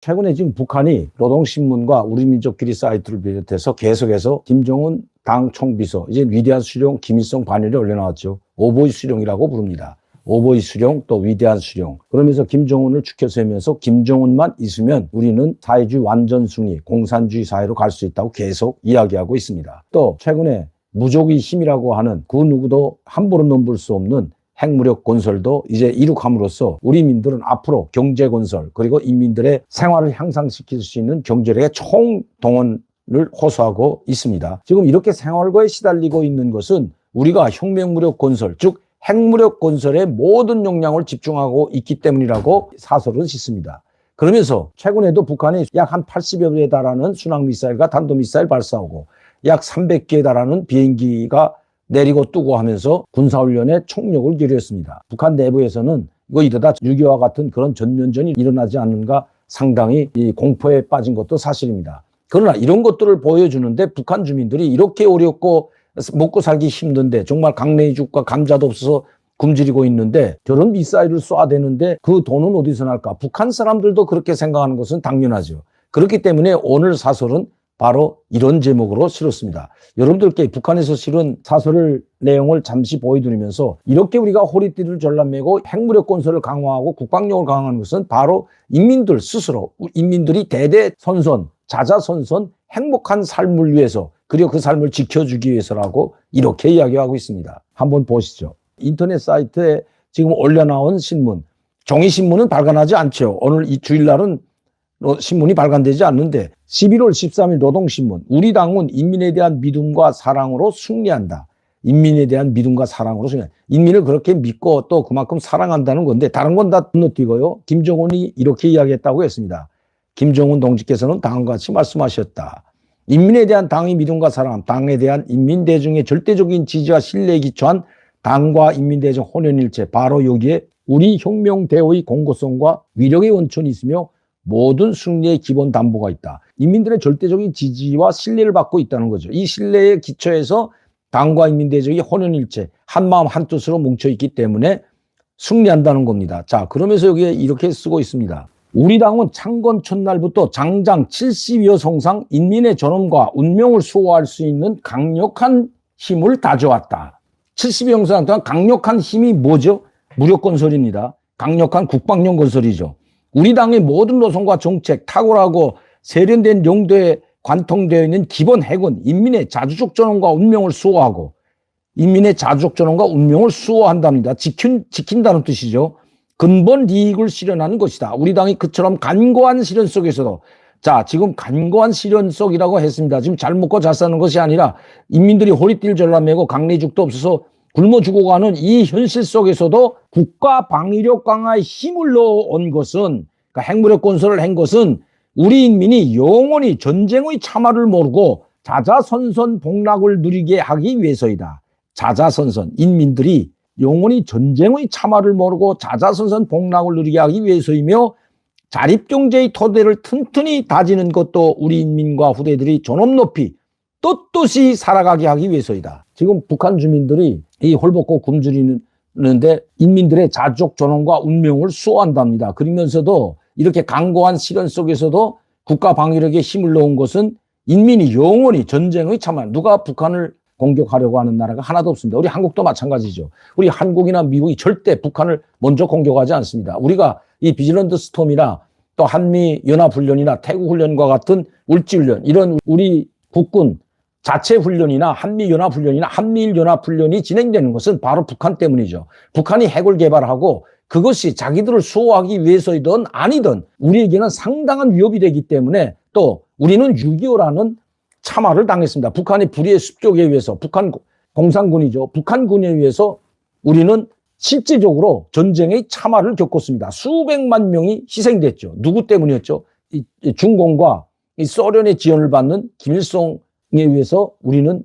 최근에 지금 북한이 노동신문과 우리민족끼리 사이트를 비롯해서 계속해서 김정은 당 총비서, 이제 위대한 수령 김일성 반열에 올려놨죠. 오보이 수령이라고 부릅니다. 오보이 수령 또 위대한 수령. 그러면서 김정은을 축혀 세면서 김정은만 있으면 우리는 사회주의 완전 승리, 공산주의 사회로 갈 수 있다고 계속 이야기하고 있습니다. 또 최근에 무족의 힘이라고 하는 그 누구도 함부로 넘볼 수 없는 핵무력 건설도 이제 이룩함으로써 우리 민들은 앞으로 경제 건설 그리고 인민들의 생활을 향상시킬 수 있는 경제력의 총동원 을 호소하고 있습니다. 지금 이렇게 생활고에 시달리고 있는 것은 우리가 혁명무력 건설 즉 핵무력 건설에 모든 역량을 집중하고 있기 때문이라고 사설은 씻습니다. 그러면서 최근에도 북한이 약 한 80여 개에 달하는 순항미사일과 단도미사일 발사하고 약 300개에 달하는 비행기가 내리고 뜨고 하면서 군사훈련에 총력을 기울였습니다. 북한 내부에서는 이거 이러다 6.25와 같은 그런 전면전이 일어나지 않는가 상당히 이 공포에 빠진 것도 사실입니다. 그러나 이런 것들을 보여주는데 북한 주민들이 이렇게 어렵고 먹고 살기 힘든데 정말 강내죽과 감자도 없어서 굶주리고 있는데 저런 미사일을 쏴대는데 그 돈은 어디서 날까? 북한 사람들도 그렇게 생각하는 것은 당연하죠. 그렇기 때문에 오늘 사설은 바로 이런 제목으로 실었습니다. 여러분들께 북한에서 실은 사설을 내용을 잠시 보여드리면서 이렇게 우리가 호리띠를 전람매고 핵무력 건설을 강화하고 국방력을 강화하는 것은 바로 인민들 스스로 인민들이 대대선선 자자선선 행복한 삶을 위해서 그리고 그 삶을 지켜주기 위해서라고 이렇게 이야기하고 있습니다. 한번 보시죠. 인터넷 사이트에 지금 올려나온 신문 종이 신문은 발간하지 않죠. 오늘 이 주일날은 어, 신문이 발간되지 않는데 11월 13일 노동신문 우리 당은 인민에 대한 믿음과 사랑으로 승리한다. 인민에 대한 믿음과 사랑으로 승리한다. 인민을 그렇게 믿고 또 그만큼 사랑한다는 건데 다른 건 다 건너뛰고요. 김정은이 이렇게 이야기했다고 했습니다. 김정은 동지께서는 다음과 같이 말씀하셨다. 인민에 대한 당의 믿음과 사랑, 당에 대한 인민 대중의 절대적인 지지와 신뢰에 기초한 당과 인민 대중 혼연일체 바로 여기에 우리 혁명 대우의 공고성과 위력의 원천이 있으며 모든 승리의 기본 담보가 있다. 인민들의 절대적인 지지와 신뢰를 받고 있다는 거죠. 이 신뢰에 기초해서 당과 인민대적이 혼연일체, 한마음 한뜻으로 뭉쳐있기 때문에 승리한다는 겁니다. 자, 그러면서 여기에 이렇게 쓰고 있습니다. 우리 당은 창건 첫날부터 장장 70여 성상 인민의 존엄과 운명을 수호할 수 있는 강력한 힘을 다져왔다. 70여 성상 동안 강력한 힘이 뭐죠? 무력 건설입니다. 강력한 국방력 건설이죠. 우리 당의 모든 노선과 정책, 탁월하고 세련된 용도에 관통되어 있는 기본 핵은 인민의 자주적 존엄과 운명을 수호하고 인민의 자주적 존엄과 운명을 수호한답니다. 지킨, 지킨다는 뜻이죠. 근본 이익을 실현하는 것이다. 우리 당이 그처럼 간고한 실현 속에서도 자, 지금 간고한 실현 속이라고 했습니다. 지금 잘 먹고 잘 사는 것이 아니라 인민들이 허리띠를 절라매고 강내죽도 없어서 굶어 죽어가는 이 현실 속에서도 국가 방위력 강화에 힘을 넣어온 것은 그러니까 핵무력 건설을 한 것은 우리 인민이 영원히 전쟁의 참화를 모르고 자자선선 복락을 누리게 하기 위해서이다. 자자선선 인민들이 영원히 전쟁의 참화를 모르고 자자선선 복락을 누리게 하기 위해서이며 자립경제의 토대를 튼튼히 다지는 것도 우리 인민과 후대들이 존엄 높이 떳떳이 살아가게 하기 위해서이다. 지금 북한 주민들이 이 홀벗고 굶주리는데 인민들의 자족 존엄과 운명을 수호한답니다. 그러면서도 이렇게 강고한 시련 속에서도 국가 방위력에 힘을 넣은 것은 인민이 영원히 전쟁의 참화 누가 북한을 공격하려고 하는 나라가 하나도 없습니다. 우리 한국도 마찬가지죠. 우리 한국이나 미국이 절대 북한을 먼저 공격하지 않습니다. 우리가 이 비질런드 스톰이나 또 한미 연합훈련이나 태국훈련과 같은 울지훈련 이런 우리 국군 자체 훈련이나 한미 연합 훈련이나 한미일 연합 훈련이 진행되는 것은 바로 북한 때문이죠. 북한이 핵을 개발하고 그것이 자기들을 수호하기 위해서이든 아니든 우리에게는 상당한 위협이 되기 때문에 또 우리는 6.25라는 참화를 당했습니다. 북한의 불의의 습격에 의해서 북한 공산군이죠. 북한군에 의해서 우리는 실질적으로 전쟁의 참화를 겪었습니다. 수백만 명이 희생됐죠. 누구 때문이었죠? 이, 이 중공과 이 소련의 지원을 받는 김일성 에 의해서 우리는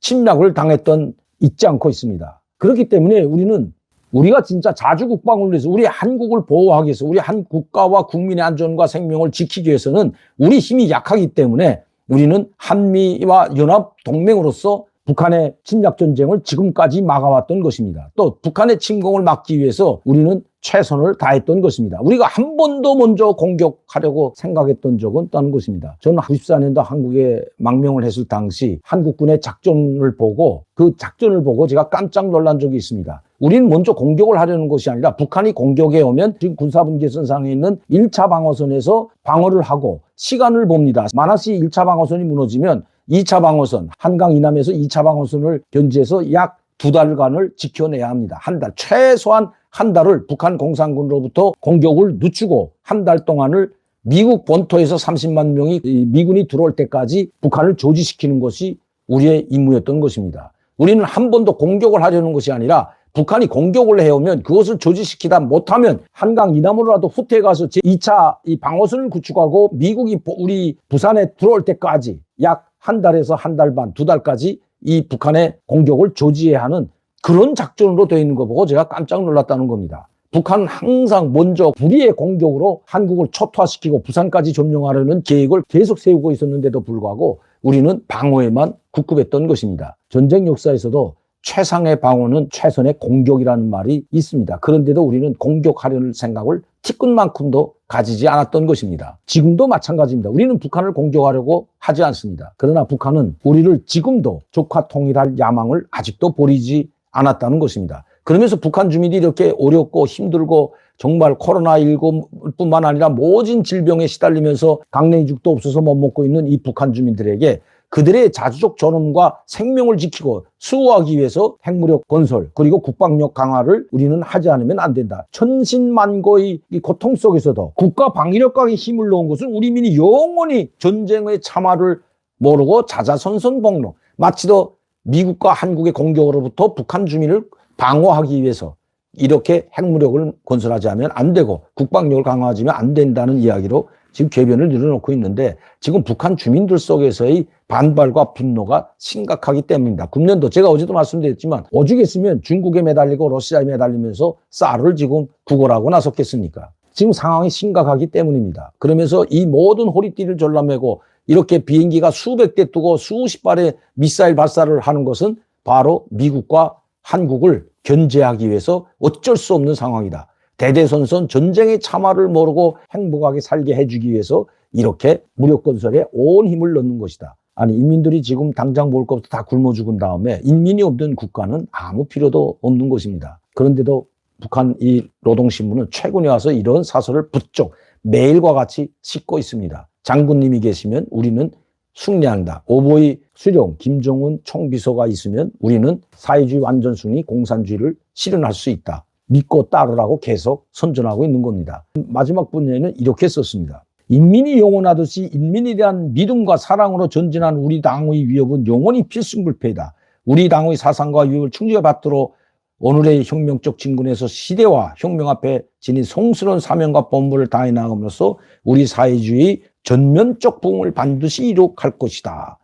침략을 당했던 잊지 않고 있습니다. 그렇기 때문에 우리는 우리가 진짜 자주 국방을 위해서 우리 한국을 보호하기 위해서 우리 한 국가와 국민의 안전과 생명을 지키기 위해서는 우리 힘이 약하기 때문에 우리는 한미와 연합 동맹으로서 북한의 침략 전쟁을 지금까지 막아왔던 것입니다. 또 북한의 침공을 막기 위해서 우리는 최선을 다했던 것입니다. 우리가 한 번도 먼저 공격하려고 생각했던 적은 없다는 것입니다. 저는 94년도 한국에 망명을 했을 당시 한국군의 작전을 보고 그 작전을 보고 제가 깜짝 놀란 적이 있습니다. 우리는 먼저 공격을 하려는 것이 아니라 북한이 공격해 오면 지금 군사분계선상에 있는 1차 방어선에서 방어를 하고 시간을 봅니다. 만화시 1차 방어선이 무너지면 2차 방어선, 한강 이남에서 2차 방어선을 견지해서 약 두 달간을 지켜내야 합니다. 한 달, 최소한 한 달을 북한 공산군으로부터 공격을 늦추고 한 달 동안을 미국 본토에서 30만 명이 이 미군이 들어올 때까지 북한을 조지시키는 것이 우리의 임무였던 것입니다. 우리는 한 번도 공격을 하려는 것이 아니라 북한이 공격을 해오면 그것을 조지시키다 못하면 한강 이남으로라도 후퇴해 가서 제2차 이 방어선을 구축하고 미국이 보- 우리 부산에 들어올 때까지 약 한 달에서 한 달 반, 두 달까지 이 북한의 공격을 조지해야 하는 그런 작전으로 되어 있는 거 보고 제가 깜짝 놀랐다는 겁니다. 북한은 항상 먼저 불의의 공격으로 한국을 초토화시키고 부산까지 점령하려는 계획을 계속 세우고 있었는데도 불구하고 우리는 방어에만 국급했던 것입니다. 전쟁 역사에서도 최상의 방어는 최선의 공격이라는 말이 있습니다. 그런데도 우리는 공격하려는 생각을 티끌만큼도 가지지 않았던 것입니다. 지금도 마찬가지입니다. 우리는 북한을 공격하려고 하지 않습니다. 그러나 북한은 우리를 지금도 조카 통일할 야망을 아직도 버리지 않았다는 것입니다. 그러면서 북한 주민이 이렇게 어렵고 힘들고 정말 코로나19 뿐만 아니라 모진 질병에 시달리면서 강냉이죽도 없어서 못 먹고 있는 이 북한 주민들에게 그들의 자주적 존엄과 생명을 지키고 수호하기 위해서 핵무력 건설 그리고 국방력 강화를 우리는 하지 않으면 안 된다. 천신만고의 이 고통 속에서도 국가 방위력과의 힘을 놓은 것은 우리 민이 영원히 전쟁의 참화를 모르고 자자선선복로 마치도 미국과 한국의 공격으로부터 북한 주민을 방어하기 위해서 이렇게 핵무력을 건설하지 않으면 안 되고 국방력을 강화하지 면 안 된다는 이야기로 지금 궤변을 늘어놓고 있는데 지금 북한 주민들 속에서의 반발과 분노가 심각하기 때문입니다. 금년도 제가 어제도 말씀드렸지만 오죽했으면 중국에 매달리고 러시아에 매달리면서 쌀을 지금 구걸하고 나섰겠습니까? 지금 상황이 심각하기 때문입니다. 그러면서 이 모든 호리띠를 졸라매고 이렇게 비행기가 수백 대 뜨고 수십 발의 미사일 발사를 하는 것은 바로 미국과 한국을 견제하기 위해서 어쩔 수 없는 상황이다. 대대손손 전쟁의 참화를 모르고 행복하게 살게 해주기 위해서 이렇게 무력 건설에 온 힘을 넣는 것이다. 아니 인민들이 지금 당장 먹을 것부터 다 굶어 죽은 다음에 인민이 없는 국가는 아무 필요도 없는 것입니다. 그런데도 북한 이 노동신문은 최근에 와서 이런 사설을 부쩍 매일과 같이 싣고 있습니다. 장군님이 계시면 우리는 승리한다. 오보이 수령 김정은 총비서가 있으면 우리는 사회주의 완전 승리 공산주의를 실현할 수 있다. 믿고 따르라고 계속 선전하고 있는 겁니다. 마지막 분야에는 이렇게 썼습니다. 인민이 영원하듯이 인민에 대한 믿음과 사랑으로 전진한 우리 당의 위협은 영원히 필승불패이다. 우리 당의 사상과 위협을 충실히 받도록 오늘의 혁명적 진군에서 시대와 혁명 앞에 지닌 송스러운 사명과 본분을 다해 나감으로써 우리 사회주의 전면적 부흥을 반드시 이룩할 것이다.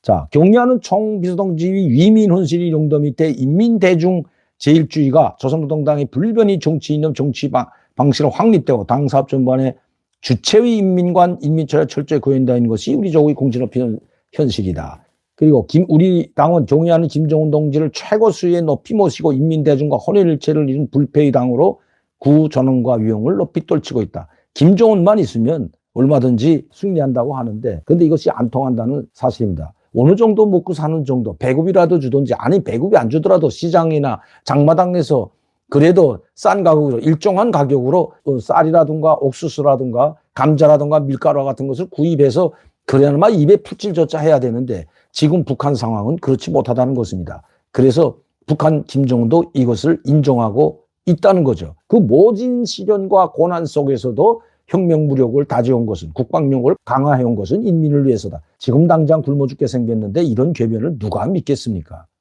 자, 경리하는 총비서동지위 위민 헌실이 용도 밑에 인민대중 제일주의가 조선노동당의 불변이 정치 이념 정치 방, 방식으로 확립되고 당 사업 전반에 주체의 인민관 인민철에 철저히 구현되는 것이 우리 조국의 공진업 현, 현실이다. 그리고 김, 우리 당은 경의하는 김정은 동지를 최고 수위에 높이 모시고 인민대중과 혼혈일체를 이룬 불패의 당으로 구 전원과 위용을 높이 떨치고 있다. 김정은만 있으면 얼마든지 승리한다고 하는데 근데 이것이 안 통한다는 사실입니다. 어느 정도 먹고 사는 정도 배급이라도 주든지 아니 배급이 안 주더라도 시장이나 장마당에서 그래도 싼 가격으로 일정한 가격으로 어, 쌀이라든가 옥수수라든가 감자라든가 밀가루 같은 것을 구입해서 그래야만 입에 풀칠조차 해야 되는데 지금 북한 상황은 그렇지 못하다는 것입니다. 그래서 북한 김정은도 이것을 인정하고 있다는 거죠. 그 모진 시련과 고난 속에서도 혁명 무력을 다져온 것은 국방력을 강화해온 것은 인민을 위해서다. 지금 당장 굶어 죽게 생겼는데 이런 궤변을 누가 믿겠습니까?